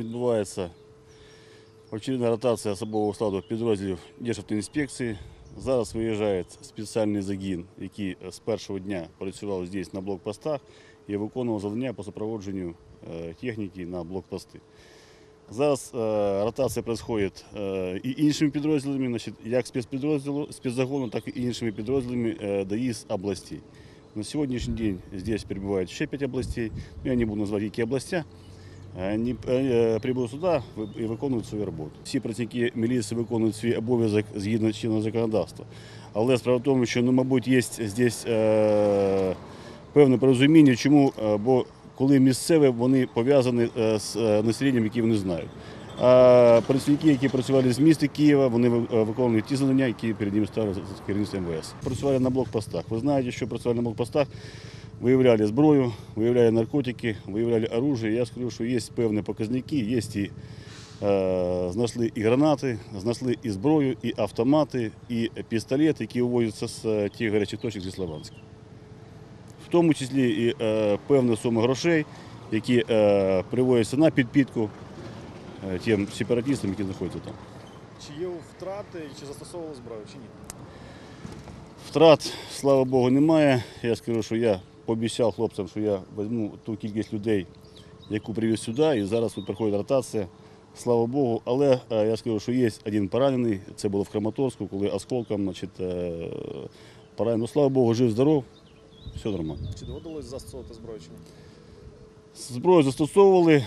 Відбувається очередна ротація особового складу підрозділів Державтоінспекції. Зараз виїжджає спеціальний загін, який з першого дня працював здесь на блокпостах і виконував завдання по супроводженню е, техніки на блокпости. Зараз е, ротація происходит е, і іншими підрозділами, значить, як спецпідрозділу, спецзагону, так і іншими підрозділами ДАІ з областей. На сьогоднішній день здесь перебувають ще 5 областей. Ну, Я не буду назвати, які області. Вони е, прибули сюди і виконують свою роботу. Всі працівники міліції виконують свій обов'язок згідно чинного законодавства. Але справа в тому, що, ну, мабуть, є здесь е, певне порозуміння, чому, Е, бо коли місцеві, вони пов'язані е, з е, населенням, яке вони знають. А працівники, які працювали з міста Києва, вони ви- е, виконують ті завдання, які перед ними ставили з керівництвом МВС. Працювали на блокпостах. Ви знаєте, що працювали на блокпостах, виявляли зброю, виявляли наркотики, виявляли оружие. Я скажу, що є певні показники, є і е, знайшли і гранати, знайшли і зброю, і автомати, і пістолети, які вивозяться з е, тих гарячих точок зі Славянська. В тому числі і е, певна сума грошей, які е, приводяться на підпітку е, тим сепаратистам, які знаходяться там. Чи є втрати, чи застосовували зброю, чи ні? Втрат, слава Богу, немає. Я скажу, що я пообіцяв хлопцям, що я візьму ту кількість людей, яку привіз сюди, і зараз тут проходить ротація. Слава Богу, але е, я скажу, що є один поранений. Це було в Краматорську, коли осколком значить, е, поранений. Ну, слава Богу, жив здоров, все нормально. Чи доводилось застосовувати зброю, чи ні? Зброю застосовували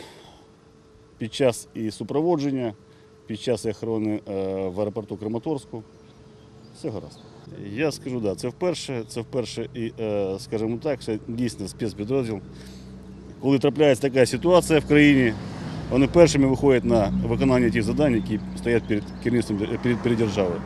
під час і супроводження, під час охорони е, в аеропорту Краматорську. Все гаразд. Я скажу, да, це вперше, це вперше і, е, скажімо так, це дійсно спецпідрозділ. Коли трапляється така ситуація в країні, вони першими виходять на виконання тих завдань, які стоять перед керівництвом перед, державою.